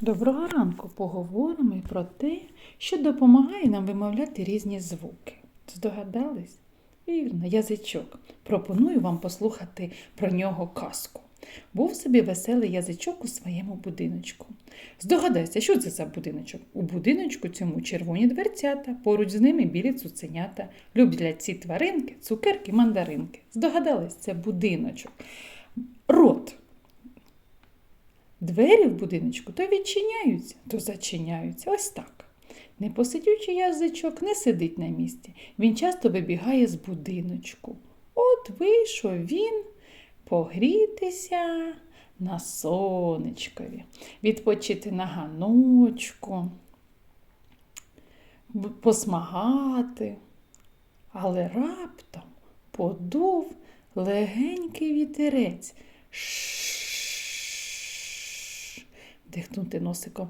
Доброго ранку поговоримо і про те, що допомагає нам вимовляти різні звуки. Здогадались? Вірно, язичок. Пропоную вам послухати про нього казку. Був собі веселий язичок у своєму будиночку. Здогадайся, що це за будиночок? У будиночку цьому червоні дверцята, поруч з ними білі цуценята. Люблять ці тваринки, цукерки, мандаринки. Здогадались, це будиночок. Рот. Двері в будиночку то відчиняються, то зачиняються. Ось так. Непосидючий язичок не сидить на місці. Він часто вибігає з будиночку. От вийшов він погрітися на сонечкові, відпочити на ганочку, посмагати. Але раптом подув легенький вітерець. Дихнути носиком.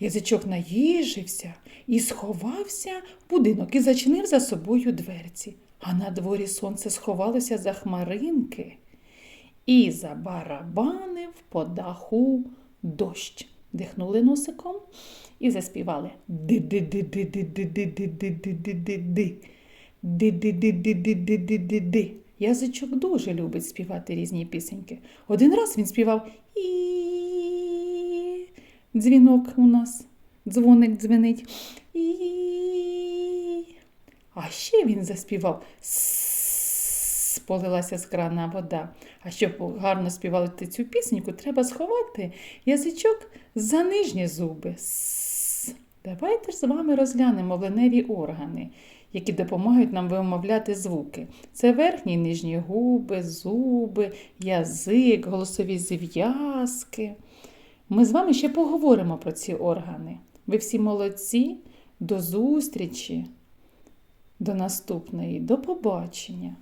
Язичок наїжився і сховався в будинок і зачинив за собою дверці. А на дворі сонце сховалося за хмаринки і забарабанив по даху дощ. Дихнули носиком і заспівали ди-ди-ди-ди-ди-ди-ди-ди-ди-ди-ди. Язичок дуже любить співати різні пісеньки. Один раз він співав і дзвінок у нас, дзвоник дзвенить. І. А ще він заспівав «С», полилася з крана вода. А щоб гарно співати цю пісеньку, треба сховати язичок за нижні зуби. Давайте ж з вами розглянемо вленеві органи, які допомагають нам вимовляти звуки. Це верхні і нижні губи, зуби, язик, голосові зв'язки. Ми з вами ще поговоримо про ці органи. Ви всі молодці. До зустрічі! До наступної, до побачення!